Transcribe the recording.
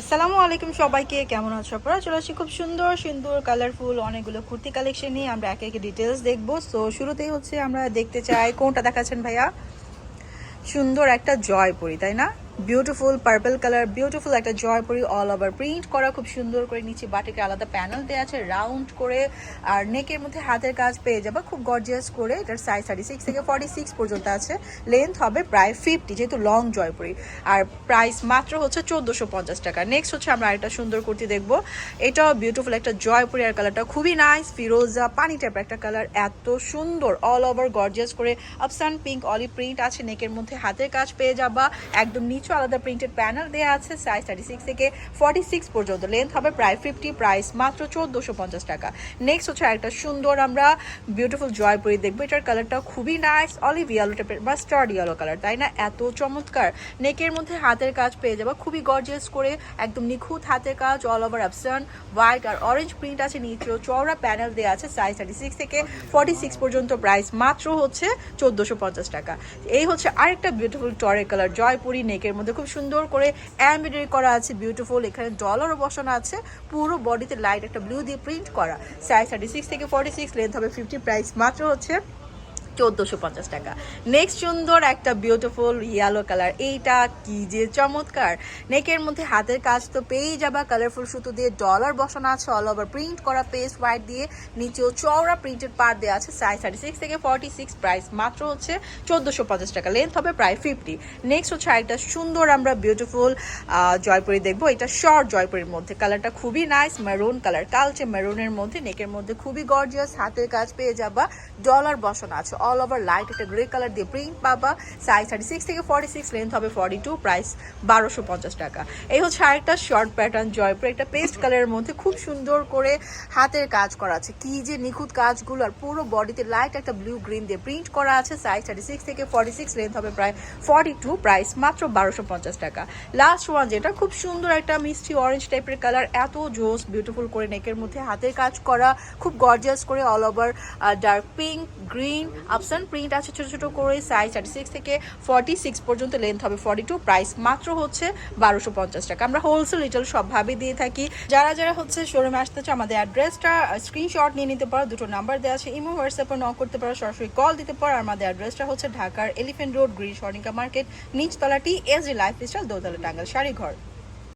আসসালামু আলাইকুম সবাইকে, কেমন আছো আপনারা? চলে আসি খুব সুন্দর সুন্দর কালারফুল অনেকগুলো কুর্তি কালেকশন নিয়ে আমরা একে একে ডিটেলস দেখব। সো শুরুতেই হচ্ছে আমরা দেখতে চাই, কোনটা দেখাচ্ছেন ভাইয়া? সুন্দর একটা জয় জয়পুরি, তাই না? বিউটিফুল পার্পল কালার বিউটিফুল একটা জয়পুরি অল ওভার প্রিন্ট করা খুব সুন্দর করে নিচে বাটিকে আলাদা প্যানেল দেওয়া আছে রাউন্ড করে, আর নেকের মধ্যে হাতের কাজ পেয়ে যাবে, খুব গর্জিয়াস করে। এটার সাইজ থার্টি সিক্স থেকে ফর্টি সিক্স পর্যন্ত আছে। লেন্থ হবে প্রায় ফিফটি যেহেতু লং জয়পুরি। আর প্রাইস মাত্র হচ্ছে চোদ্দোশো পঞ্চাশ টাকা। নেক্সট হচ্ছে আমরা আরেকটা সুন্দর কুর্তি দেখব। এটাও বিউটিফুল একটা জয়পুরি আর কালারটা খুবই নাইস ফিরোজা পানি টাইপের একটা কালার এত সুন্দর অল ওভার গর্জিয়াস করে আপসান পিঙ্ক অলিভ প্রিন্ট আছে নেকের মধ্যে হাতের কাজ পেয়ে যাবা, একদম নিচু আলাদা প্রিন্টেড প্যানেল দেওয়া আছে সাইজ থার্টি সিক্স থেকে ফর্টি সিক্স পর্যন্ত। লেন্থ হবে প্রায় ফিফটি প্রাইস মাত্র চোদ্দোশো পঞ্চাশ টাকা। নেক্সট হচ্ছে একটা সুন্দর আমরা বিউটিফুল জয়পুরি দেখব। এটার কালারটা খুবই নাইস অলিভ ইয়েলো টাইপের বা স্টার্ড ইয়েলো কালার তাই না? এত চমৎকার। নেকের মধ্যে হাতের কাজ পেয়ে যাবা। খুবই গর্জিয়াস করে, একদম নিখুঁত হাতের কাজ অল ওভার অপশন হোয়াইট আর অরেঞ্জ প্রিন্ট আছে নিচেও। চওড়া প্যানেল দেওয়া আছে সাইজ থার্টি সিক্স থেকে ফর্টি সিক্স পর্যন্ত প্রাইস মাত্র হচ্ছে চোদ্দোশো পঞ্চাশ টাকা। এই হচ্ছে আরেকটা বিউটিফুল টরে কালার জয়পুরি নেকের মধ্যে খুব সুন্দর করে এমব্রয়ডারি করা আছে বিউটিফুল এখানে ডলারও বসানো আছে, পুরো বডিতে লাইট একটা ব্লু দিয়ে প্রিন্ট করা। সাইজ থার্টি সিক্স থেকে ফর্টি সিক্স লেন্থ হবে ফিফটি প্রাইস মাত্র হচ্ছে চোদ্দোশো পঞ্চাশ টাকা। নেক্সট সুন্দর একটা বিউটিফুল ইয়েলো কালার এইটা কি যে চমৎকার। নেকের মধ্যে হাতের কাজ তো পেয়েই যাবা কালারফুল সুতো দিয়ে ডলার বসানো আছে অল ওভার প্রিন্ট করা পেস্ট হোয়াইট দিয়ে নিচেও চওড়া প্রিন্টেড পার দেওয়া আছে সাইজ থার্টি সিক্স থেকে ফর্টি সিক্স প্রাইস মাত্র হচ্ছে চোদ্দোশো পঞ্চাশ টাকা লেন্থ হবে প্রায় ফিফটি নেক্সট হচ্ছে আরেকটা সুন্দর আমরা বিউটিফুল জয়পুরি দেখব, এটা শর্ট জয়পুরির মধ্যে। কালারটা খুবই নাইস মেরুন কালার কালচে মেরুনের মধ্যে, নেকের মধ্যে খুবই গর্জিয়াস হাতের কাজ পেয়ে যাবা ডলার বসানো আছে অল ওভার লাইট একটা গ্রে কালার দিয়ে প্রিন্ট পাবা। সাইজ থার্টি সিক্স থেকে ফর্টি সিক্স লেন্থ হবে ফর্টি টু প্রাইস বারোশো পঞ্চাশ টাকা। এই হচ্ছে আরেকটা শর্ট প্যাটার্ন জয়পুর একটা পেস্ট কালারের মধ্যে খুব সুন্দর করে হাতের কাজ করা আছে। কি যে নিখুঁত কাজগুলো আর পুরো বডিতে লাইট একটা ব্লু গ্রিন দিয়ে প্রিন্ট করা আছে। সাইজ থার্টি সিক্স থেকে ফর্টি সিক্স লেন্থ হবে প্রায় ফর্টি টু প্রাইস মাত্র বারোশো পঞ্চাশ টাকা। লাস্ট ওয়ান যেটা খুব সুন্দর একটা মিষ্টি অরেঞ্জ টাইপের কালার এত জোস বিউটিফুল করে নেকের মধ্যে হাতের কাজ করা খুব গর্জিয়াস করে all over dark pink green আপসান print আছে ছোটো ছোটো করে সাইজ থার্টি সিক্স থেকে ফর্টি সিক্স পর্যন্ত লেন্থ হবে ফর্টি টু প্রাইস মাত্র হচ্ছে বারোশো পঞ্চাশ টাকা। আমরা হোলসেল রিটেল সবভাবে দিয়ে থাকি। যারা যারা হচ্ছে শোরুমে আসতে চাও, আমাদের অ্যাড্রেসটা স্ক্রিনশট নিয়ে নিতে পারো, দুটো নাম্বার দেওয়া আছে, ইমো, হোয়াটসঅ্যাপে নক করতে পারো, সরাসরি কল দিতে পারো। আর আমাদের অ্যাড্রেসটা হচ্ছে ঢাকার elephant road green Swarnika market নিচতলাটি S G lifestyle দোতলা টাঙ্গাল শাড়িঘর।